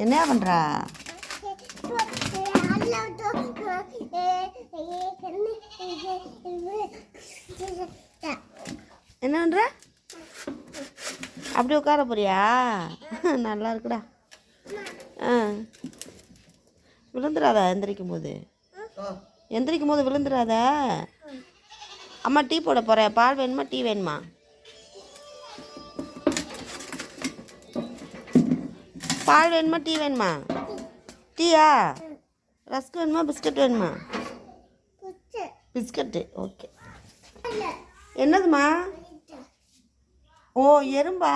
என்ன பண்ணுறா என்ன பண்ணுற அப்படி உட்கார போறியா? நல்லா இருக்குடா. ஆ. விழுந்துடாதா எந்திரிக்கும் போது எந்திரிக்கும் போது விழுந்துடாதா அம்மா டீ போட போகிறேன் பால் வேணுமா? டீ வேணுமா? பால் வேணுமா டீ வேணுமா? டீயா? ரஸ்க் வேணுமா பிஸ்கட் வேணுமா? Biscuit okay. என்னதுமா ஓ எறும்பா?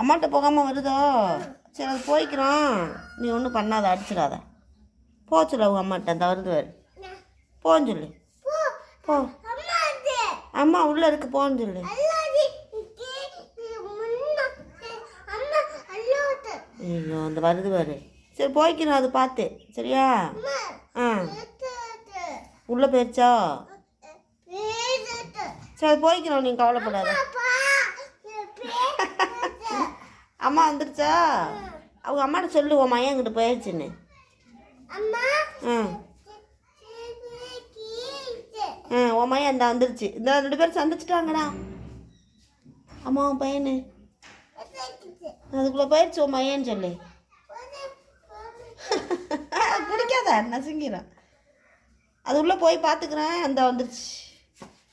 அம்மாட்ட போகாமல் வருதோ? சரி அது போய்க்கிறோம். நீ ஒன்றும் பண்ணாத அடிச்சிடாத. போ சொல்லு அவங்க அம்மாட்ட அந்த வருது வரு போன்னு சொல்லு. போ. அம்மா உள்ளே இருக்கு போன்னு சொல்லு. ஐயோ அந்த வருது வரு சரி போய்க்கிறோம் அது பார்த்து. சரியா? ஆ. உள்ளே போயிடுச்சா சரி அது போய்க்கிறோம் நீ கவலைப்படாத. அம்மா வந்துருச்சா? அவங்க அம்மாட்ட சொல்லு உன் மையன் கிட்ட போயிடுச்சுன்னு ஆ. ஆ உன் மையன் இந்த வந்துருச்சு. இந்த ரெண்டு பேரும் சந்திச்சிட்டாங்கடா. அம்மா உன் பையனு. அதுக்குள்ளே போயிடுச்சு உன் மையன்னு சொல்லு. குடிக்காத நசுங்கிறான் அது உள்ளே போய் பார்த்துக்கிறேன் அந்த வந்துருச்சு.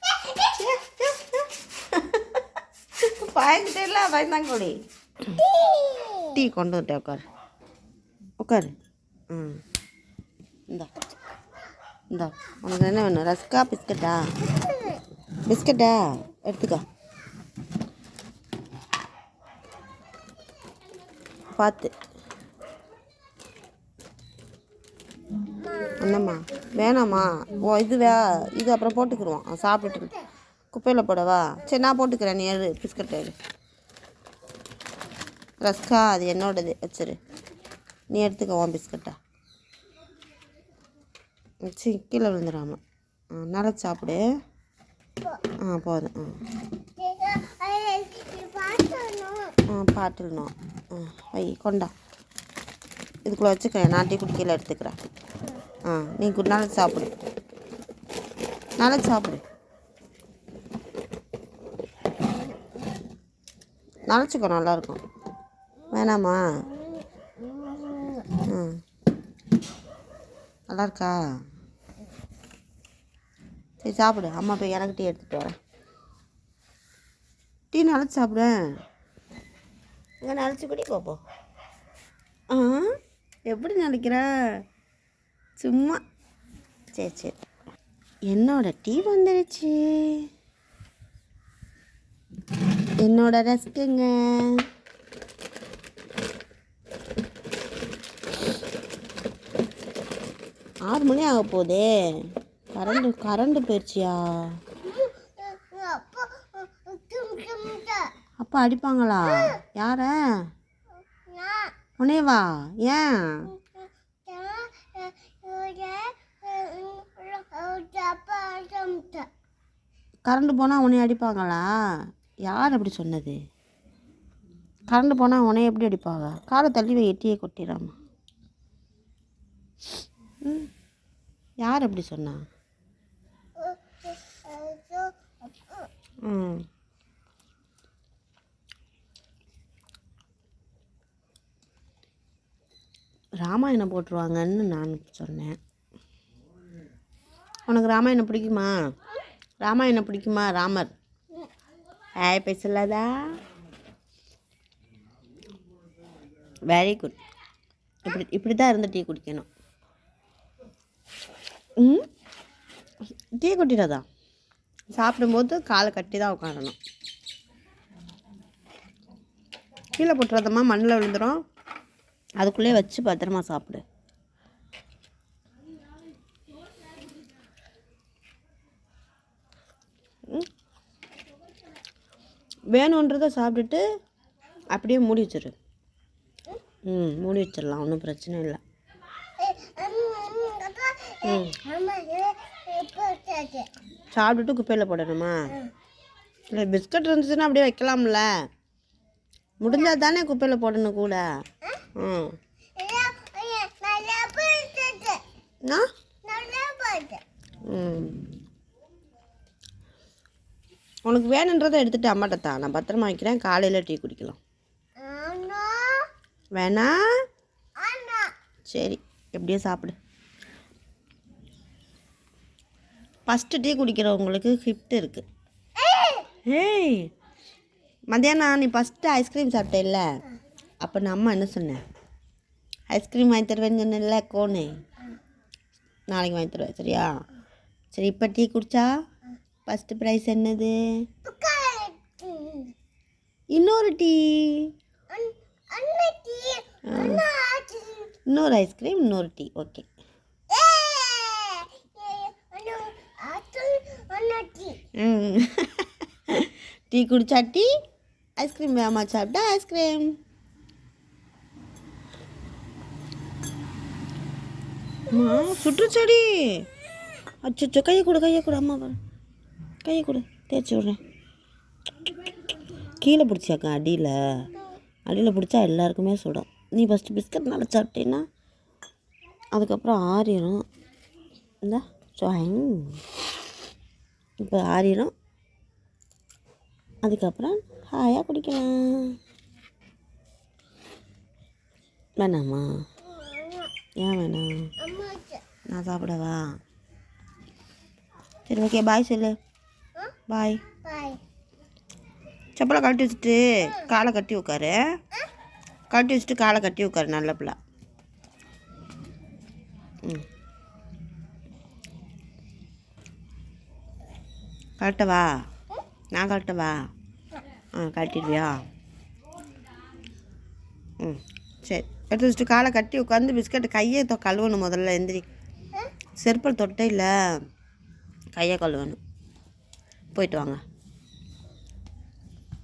பயந்துட்டே இல்லை பயந்தாங்கோடி டீ கொண்டு வந்துட்டேன் உட்காரு. உட்காரு. ம். இந்தா. இந்தா. உனக்கு என்ன வேணும் ரஸ்கா பிஸ்கட்டா? பிஸ்கட்டா? எடுத்துக்கோ. பார்த்து. என்னம்மா வேணாம்மா. ஓ இது வே இது அப்புறம் போட்டுக்கிடுவோம் சாப்பிட்டுட்டு குப்பையில் போடவா? சரி நான் போட்டுக்கிறேன். நீ எடு பிஸ்கட் எடு. ரஸ்கா அது என்னோடது. வச்சிரு நீ எடுத்துக்க பிஸ்கட்டா. சி கீழே விழுந்துடாம. ஆ நல்லா சாப்பிடு. ஆ போதும். ஆ. ஆ பாட்டுலணும் ஆ வை கொண்டா. இதுக்குள்ளே வச்சுக்கிறேன் நான் டீ குடிக்கையில் எடுத்துக்கிறேன் ஆ நீ குட் நாளைக்கு சாப்பிடு. நாளைக்கு சாப்பிடு. நனைச்சிக்கோ நல்லாயிருக்கும் வேணாமா? ம் நல்லா இருக்கா சரி சாப்பிடு. அம்மா போய் எனக்கு டீ எடுத்துகிட்டு வரேன். டீ நினச்சி சாப்பிடுவேன் இங்கே நினச்சி குடி பாப்போம் ஆ? எப்படி நினைக்கிற? சும்மா. சரி சரி. என்னோட டீ வந்துடுச்சு என்னோட ரஸ்க்குங்க. ஆறு மணி ஆக போதே. கரண்டு கரண்டு போயிடுச்சியா அப்பா அடிப்பாங்களா யார? உனேவா ஏன்? கரண்ட் போனால் உன்னை அடிப்பாங்களா? யார் அப்படி சொன்னது? கரண்ட் போனால் உன்னை எப்படி அடிப்பாங்க? காலை தள்ளி வை எட்டியே கொட்டிடாமா. ம். யார் அப்படி சொன்னா? ம். ராமாயணம் போட்டுருவாங்கன்னு நான் சொன்னேன். உனக்கு ராமாயணம் பிடிக்குமா? ராமாயணம் பிடிக்குமா ராமர்? ஏய் பேசலாதா? வெரி குட் இப்படி இப்படி தான் இருந்து டீ குடிக்கணும். ம்? டீ குட்டிடாதா சாப்பிடும்போது காலை கட்டி தான் உட்காரணும். கீழே போட்டுறதம்மா மண்ணில் விழுந்துடும் அதுக்குள்ளே வச்சு பத்திரமா சாப்பிடு. ம். வேணுன்றதை சாப்பிட்டுட்டு அப்படியே மூடி வச்சிரு. ம் மூடி வச்சிடலாம் ஒன்றும் பிரச்சனை இல்லை. ம். சாப்பிட்டுட்டு குப்பையில் போடணுமா? இல்லை பிஸ்கட் இருந்துச்சுன்னா அப்படியே வைக்கலாம்ல? முடிஞ்சால் தானே குப்பையில் போடணும் கூட? ம். ம். உனக்கு வேணுன்றதை எடுத்துட்டு அம்மாட்ட தான் நான் பத்திரமா வைக்கிறேன். காலையில் டீ குடிக்கலாம். வேணா? சரி. எப்படியோ சாப்பிடு. ஃபஸ்ட்டு டீ குடிக்கிறவங்களுக்கு கிஃப்ட் இருக்குது ஏய்! மத்தியானம் நீ ஃபஸ்ட்டு ஐஸ்கிரீம் சாப்பிட்டேல்ல அப்போ நான் அம்மா என்ன சொன்னேன் ஐஸ்கிரீம் வாங்கி தருவேன்னு சொன்னேன்ல கோனு. நாளைக்கு வாங்கி தருவேன் சரியா? சரி இப்போ டீ குடிச்சா? ஃபஸ்ட்டு ப்ரைஸ் என்னது? இன்னொரு டீ. இன்னொரு ஐஸ்கிரீம் இன்னொரு டீ. ஓகே ம். டீ குடிச்சா டீ? ஐஸ்கிரீம் வேகமாக சாப்பிட்டா ஐஸ்கிரீம் சுற்றுச்சடி சுற்றுச்செடி. அச்சோ கையை கொடு கையை கொடு அம்மா பாரு. கையை கொடு தேய்ச்சி விட்றேன். கீழே பிடிச்சாக்கா அடியில். அடியில் பிடிச்சா எல்லாருக்குமே சுடும். நீ ஃபஸ்ட்டு பிஸ்கட் நல்லா சாப்பிட்டீங்கன்னா அதுக்கப்புறம் ஆறிடும் இந்த ஜாயின் இப்போ ஆறிடும் அதுக்கப்புறம் ஹாயாக குடிக்கலாம். வேணாமா? ஏன் வேணாம் நான் சாப்பிடவா? சரி ஓகே பாய் சொல்லு. பாய் செப்பலை கழட்டி வச்சுட்டு காலை கட்டி உட்காரு. கழட்டி வச்சுட்டு காலை கட்டி உட்காரு நல்ல பிள்ளை. ம். கழட்டவா? நான் கழட்டவா? ஆ கழட்டிடுவியா? ம் சரி. எடுத்து வச்சுட்டு காலை கட்டி உட்காந்து பிஸ்கட்டு கையை தொ கழுவணும் முதல்ல எந்திரி. செருப்பல் தொட்டே இல்லை. கையை கழுவணும். போயிட்டு வாங்க.